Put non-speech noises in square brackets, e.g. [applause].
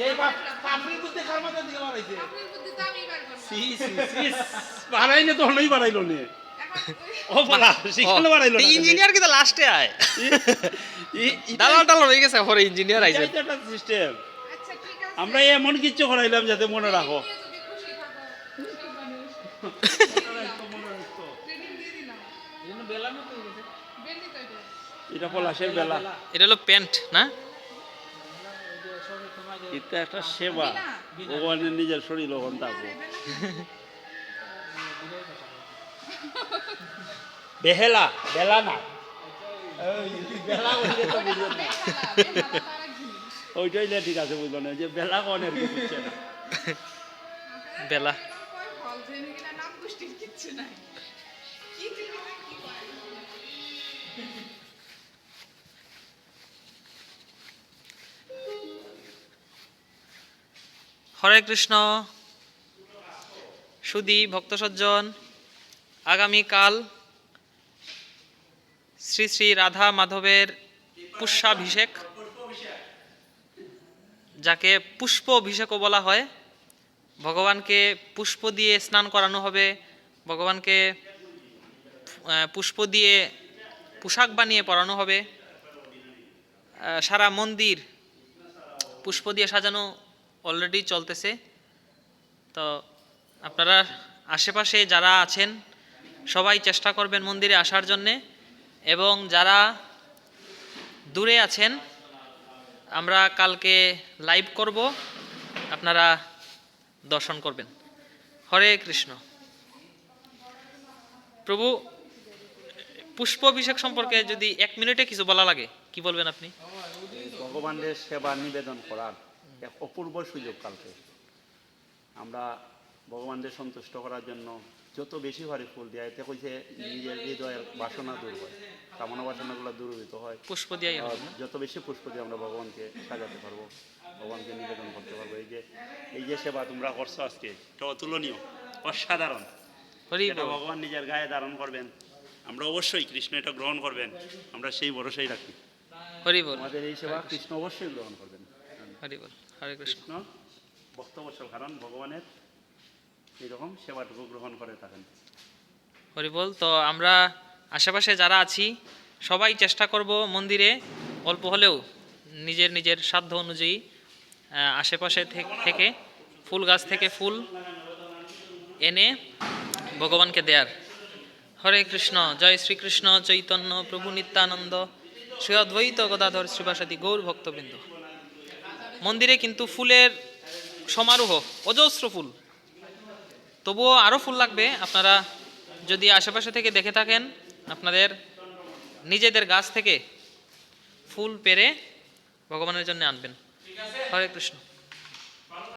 এই বুদ্ধি খার মাথা দিকে বাড়াইছে। সি সি সি বাড়াই না বাড়াইলো ও বলা বাড়াইলো লাস্টে আয়। দালাল টালাল হয়ে গেছে পরে ইঞ্জিনিয়ার আইছে। এটাই একটা সিস্টেম আচ্ছা আমরা এমন কিছু করাইলাম যাতে মনে রাখো। নিয়ে [laughs] এটা। পলাশের বেলা এটা হলো প্যান্ট না এটা একটা সেবা বিনা। ভগবানের নিজের শরীর ওখান থাকব বেহেলা বেলা না। ওইটাই না ঠিক আছে বুঝলো না যে বেলা কোন বুঝছে না বেলা হরে কৃষ্ণ। সুদী ভক্ত সজ্জন আগামীকাল শ্রী শ্রী রাধা মাধবের পুষ্যাভিষেক, যাকে পুষ্প অভিষেকও বলা হয়। ভগবানকে পুষ্প দিয়ে স্নান করানো হবে। ভগবানকে পুষ্প দিয়ে পোশাক বানিয়ে পরানো হবে। সারা মন্দির পুষ্প দিয়ে সাজানো অলরেডি চলতেছে। তো আপনারা আশেপাশে যারা আছেন, সবাই চেষ্টা করবেন মন্দিরে আসার জন্যে। এবং যারা দূরে আছেন, আমরা কালকে লাইভ করব। আপনারা দর্শন করবেন। হরে কৃষ্ণ। প্রভু, পুষ্প অভিষেক সম্পর্কে যদি এক মিনিটে কিছু বলা লাগে, কি বলবেন আপনি? ভগবানের সেবা নিবেদন করার। এক অপূর্ব সুযোগ কালকে আমরা ভগবানদের সন্তুষ্ট করার জন্য যত বেশি ভারী ফুল দেয় এতে কইছে নিজের হৃদয়ের বাসনা দূর হয় কামনা বাসনাগুলো দূরীভূত হয়। পুষ্প দিয়ে যত বেশি পুষ্প দিয়ে আমরা ভগবানকে সাজাতে পারব ভগবানকে নিবেদন করতে পারব। এই যে এই যে সেবা তোমরা করছ আজকে এটা অতুলনীয় অসাধারণ। হরি এটা ভগবান নিজের গায়ে ধারণ করবেন। আমরা অবশ্যই কৃষ্ণ এটা গ্রহণ করবেন। আমরা সেই ভরসাই রাখি। হরি আমাদের এই সেবা কৃষ্ণ অবশ্যই গ্রহণ করবেন। হরি বল। হরে কৃষ্ণ। ভক্তবৎসল কারণ ভগবানের এইরকম সেবাটুকু গ্রহণ করে থাকেন। হরি বল তো আমরা আশেপাশে যারা আছি সবাই চেষ্টা করব মন্দিরে অল্প হলেও নিজের নিজের সাধ্য অনুযায়ী আশেপাশে থেকে ফুল গাছ থেকে ফুল এনে ভগবানকে দেয়ার। হরে কৃষ্ণ জয় শ্রীকৃষ্ণ চৈতন্য প্রভু নিত্যানন্দ শ্রী অদ্বৈত গদাধর শ্রীবাসাদি গৌর ভক্তবৃন্দ। মন্দিরে কিন্তু ফুলের সমারোহ, অজস্র ফুল। তবুও আরও ফুল লাগবে, আপনারা যদি আশেপাশে থেকে দেখে থাকেন, আপনাদের নিজেদের গাছ থেকে ফুল পেরে ভগবানের জন্য আনবেন। হরে কৃষ্ণ।